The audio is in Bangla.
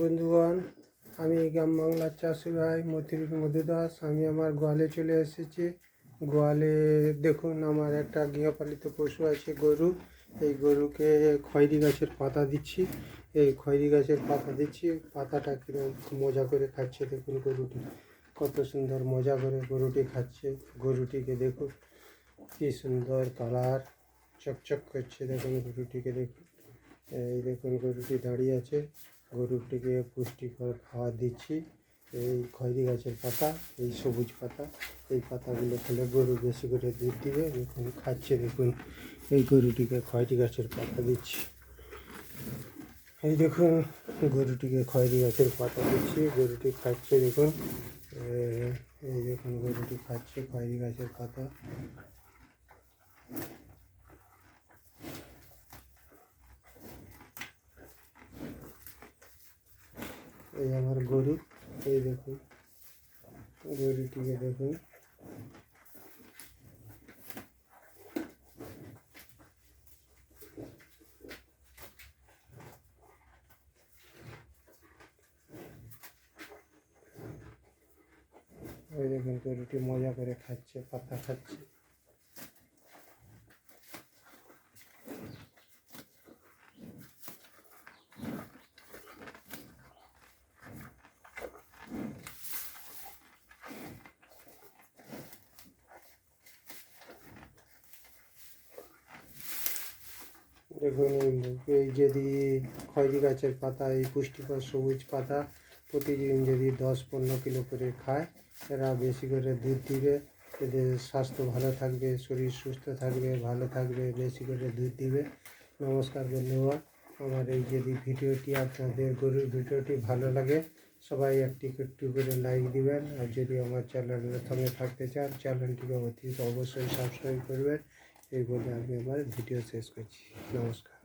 বন্ধুগণ, আমি গ্রাম বাংলার চাষি ভাই মতির মধু দাস আমি আমার গোয়ালে চলে এসেছি। গোয়ালে দেখুন আমার একটা গৃহপালিত পশু আছে, গরু। এই গরুকে খয়রি গাছের পাতা দিচ্ছি। এই খয়রি গাছের পাতা দিচ্ছি। পাতাটা কীরকম মজা করে খাচ্ছে দেখুন গরুটি। কত সুন্দর মজা করে গরুটি খাচ্ছে। গরুটিকে দেখুন, কি সুন্দর কালার। চকচক করছে দেখুন গরুটিকে দেখুন। এই দেখুন গরুটি দাঁড়িয়ে আছে। গরুটিকে পুষ্টিকর খাওয়া দিচ্ছি। এই খয়রি গাছের পাতা, এই সবুজ পাতা, এই পাতাগুলো খেলে গরু বেশি করে দুধ দিবে দেখুন খাচ্ছে দেখুন। এই গরুটিকে খয়রি গাছের পাতা দিচ্ছি। এই দেখুন, গরুটিকে খয়রি গাছের পাতা দিচ্ছি, গরুটি খাচ্ছে দেখুন। এই দেখুন, গরুটি খাচ্ছে খয়রি গাছের পাতা। এই আমার গরু, এই দেখুন। গরুটিকে দেখুন। ওই দেখুন, গরুটি মজা করে খাচ্ছে, পাতা খাচ্ছে। দেখুন এই- যদি খয়রি গাছের পাতা, এই পুষ্টিকর সবুজ পাতা প্রতিদিন যদি দশ পনেরো কিলো করে খায়, এরা বেশি করে দুধ দিবে। এদের স্বাস্থ্য ভালো থাকবে, শরীর সুস্থ থাকবে, ভালো থাকবে, বেশি করে দুধ দিবে। নমস্কার বন্ধুগণ, আমার এই যদি ভিডিওটি আপনাদের গরুর ভিডিওটি ভালো লাগে, সবাই একটি একটু করে লাইক দিবেন। আর যদি আমার চ্যানেল প্রথমে থাকতে চান, চ্যানেলটিকে অতি অবশ্যই সাবস্ক্রাইব করবেন। এই বলে আমি আমার ভিডিও শেষ করছি। নমস্কার।